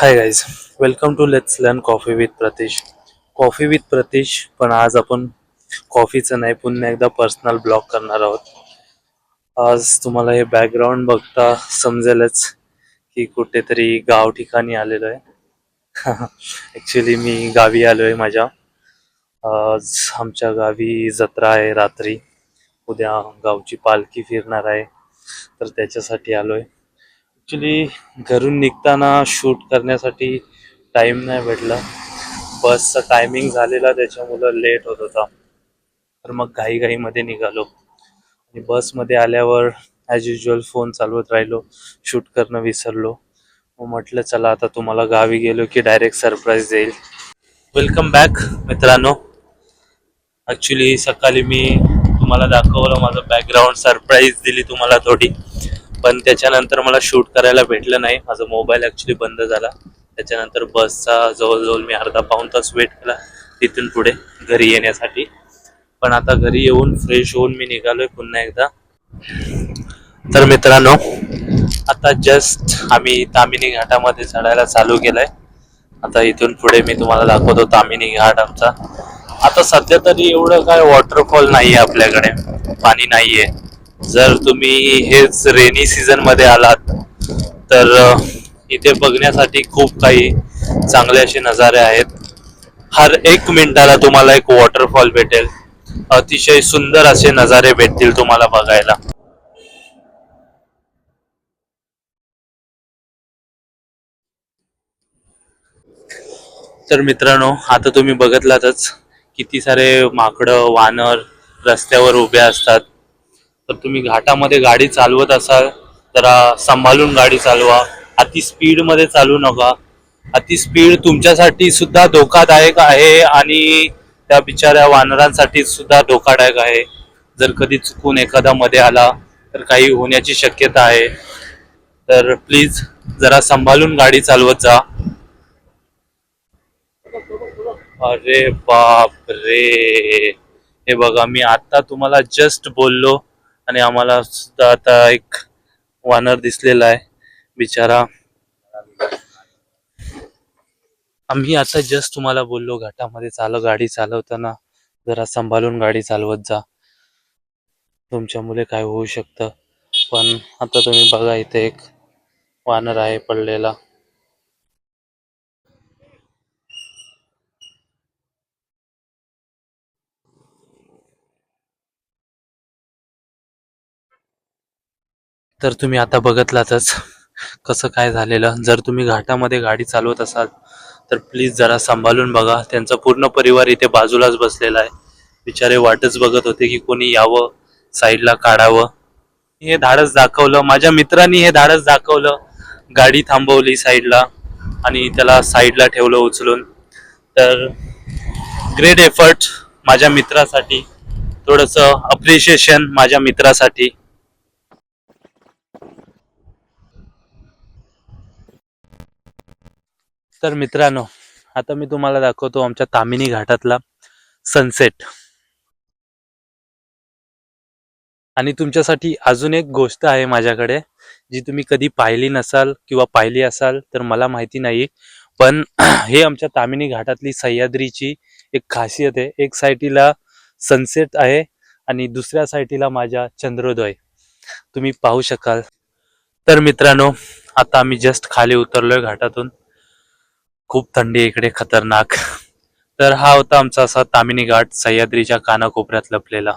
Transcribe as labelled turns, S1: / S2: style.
S1: Hi guys welcome to let's learn coffee with Pratish coffee with Pratish पण आज आपण कॉफीचं नाही पुन्हा एकदा पर्सनल ब्लॉग करणार आहोत. आज तुम्हाला हे बॅकग्राऊंड बघता समजेलच की कुठेतरी गाव ठिकाणी आलेलो आहे. ॲक्च्युली मी गावी आलो आहे माझ्या. आज आमच्या गावी जत्रा आहे रात्री. उद्या गावची पालखी फिरणार आहे. तर त्याच्यासाठी आलो आहे ॲक्च्युली घरून निघताना शूट करण्यासाठी टाइम नाही भेटला. बसचा टायमिंग झालेला त्याच्यामुळं लेट होत होता. तर मग घाईघाईमध्ये निघालो. आणि बसमध्ये आल्यावर ॲज युजल फोन चालवत राहिलो शूट करणं विसरलो. मग म्हटलं चला आता तुम्हाला गावी गेलो की डायरेक्ट सरप्राईज देईल वेलकम बॅक मित्रांनो. ॲक्च्युली सकाळी मी तुम्हाला दाखवलं माझं बॅकग्राऊंड सरप्राईज दिली तुम्हाला थोडी. पण त्याच्यानंतर मला शूट करायला भेटलं नाही. माझा मोबाईल ॲक्च्युली बंद झाला. त्याच्यानंतर बसचा जवळजवळ मी अर्धा पाऊण तास वेट केला तिथून पुढे घरी येण्यासाठी. पण आता घरी येऊन फ्रेश होऊन मी निघालोय पुन्हा एकदा. तर मित्रांनो आता जस्ट आम्ही तामिनी घाटामध्ये चढायला चालू केलंय. आता इथून पुढे मी तुम्हाला दाखवतो तामिनी घाट आमचा. आता सध्या तरी एवढं काय वॉटरफॉल नाहीये आपल्याकडे. पाणी नाहीये. जर तुम्ही हेच रेनी सीजनमध्ये आलात तर इथे बघण्यासाठी खूप काही चांगले असे नजारे आहेत. हर एक मिनिटाला तुम्हाला एक वॉटरफॉल भेटेल. अतिशय सुंदर असे नजारे भेटतील तुम्हाला बघायला. तर मित्रांनो आता तुम्ही बघितलातच किती सारे माकडं वानर रस्त्यावर उभे असतात. तर तुम्ही घाटामध्ये गाडी चालवत असाल जरा सांभाळून गाडी चालवा. अति स्पीडमध्ये चालू नका. अति स्पीड तुमच्यासाठी सुद्धा धोकादायक आहे आणि त्या बिचाऱ्या वानरांसाठी सुद्धा धोकादायक आहे. जर कधी चुकून एखादा मध्ये आला तर काही होण्याची शक्यता आहे. तर प्लीज जरा सांभाळून गाडी चालवत जा. अरे बाप रे हे बघा मी आता तुम्हाला जस्ट बोललो. आणि आम्हाला सुद्धा आता एक वानर दिसलेला आहे बिचारा. आम्ही आता जस्ट तुम्हाला बोललो घाटामध्ये चालव गाडी चालवताना जरा सांभाळून गाडी चालवत जा. तुमच्यामुळे काय होऊ शकतं? पण आता तुम्ही बघा इथे एक वानर आहे पडलेला. तर तुम्ही आता बघितलातच कसं काय झालेलं. जर तुम्ही घाटामध्ये गाडी चालवत असाल तर प्लीज जरा सांभाळून बघा. त्यांचा पूर्ण परिवार इथे बाजूलाच बसलेला आहे. बिचारे वाटच बघत होते की कोणी यावं साईडला काढावं. हे धाडस दाखवलं. माझ्या मित्रांनी हे धाडस दाखवलं. गाडी थांबवली साईडला आणि त्याला साईडला ठेवलं उचलून. तर ग्रेट एफर्ट माझ्या मित्रासाठी. थोडंसं अप्रिशिएशन माझ्या मित्रासाठी. तर मित्रांनो आता मी तुम्हाला दाखवतो आमच्या तामिनी घाटातला सनसेट आणि तुमच्यासाठी अजून एक गोष्ट आहे माझ्याकडे जी तुम्ही कधी पाहिली नसाल किंवा पाहिली असाल तर मला माहिती नाही पण हे आमच्या तामिनी घाटातली सह्याद्रीची एक खासियत आहे. एक साईटीला सनसेट आहे आणि दुसऱ्या साईटीला माझ्या चंद्रोदय. तुम्ही पाहू शकाल. तर मित्रांनो आता आम्ही जस्ट खाली उतरलोय घाटातून. खूप थंडी इकडे खतरनाक. तर हा होता आमचा असा तामिनी घाट सह्याद्रीच्या कानाकोपऱ्यात लपलेला.